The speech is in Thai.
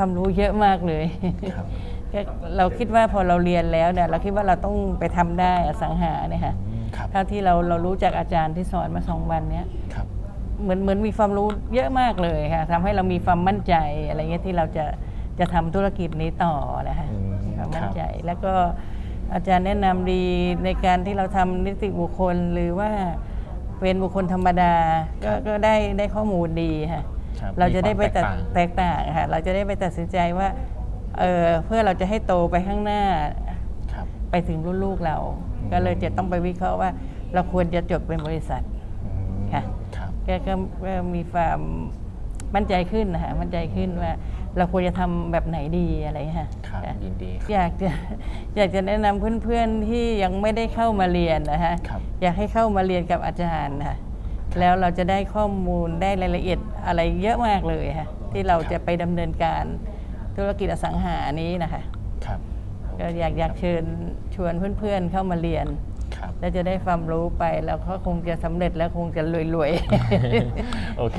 ความรู้เยอะมากเลยครับก็เราคิดว่าพอเราเรียนแล้วเนี่ยเราคิดว่าเราต้องไปทำได้อสังหาเนี่ยค่ะอืมครับเท่าที่เราเรารู้จากอาจารย์ที่สอนมาสองวันเนี้ยครับเหมือนเหมือนมีความรู้เยอะมากเลยค่ะทำให้เรามีความมั่นใจอะไรเงี้ยที่เราจะจะทำธุรกิจนี้ต่อนะคะอืมมีความมั่คนรับใจแล้วก็อาจารย์แนะนำดีในการที่เราทำนิติบุคคลหรือว่าเป็นบุคคลธรรมดาก็ก็ได้ได้ข้อมูลดีค่ะครับ เราจะได้ไปมีควตัดมแตกต่างค่ะเราจะได้ไปตัดสินใจว่าเออเพื่อเราจะให้โตไปข้างหน้าครับไปถึงรุ่นลูกเราอืมก็เลยจะต้องไปวิเคราะห์ว่า เราควรจะจดเป็นบริษัทอืมค่ะครับแกก็ก็มีความมั่นใจขึ้นนะคะมั่นใจขึ้นว่าเราควรจะทำแบบไหนดีอะไรค่ะครับค่ะยินดี อยากจะอยากจะแนะนำเพื่อนๆที่ยังไม่ได้เข้ามาเรียนนะคะครับอยากให้เข้ามาเรียนกับอาจารย์ค่ะ แล้วเราจะได้ข้อมูลได้รายละเอียดอะไรเยอะมากเลยค่ะที่เราจะไปดำเนินการธุรกิจอสังหานี้นะคะ ครับก็อยากอยากเชิญชวนเพื่อนๆเข้ามาเรียน ครับ แล้วจะได้ความรู้ไปแล้วก็คงจะสำเร็จแล้วคงจะรวยๆ โอเค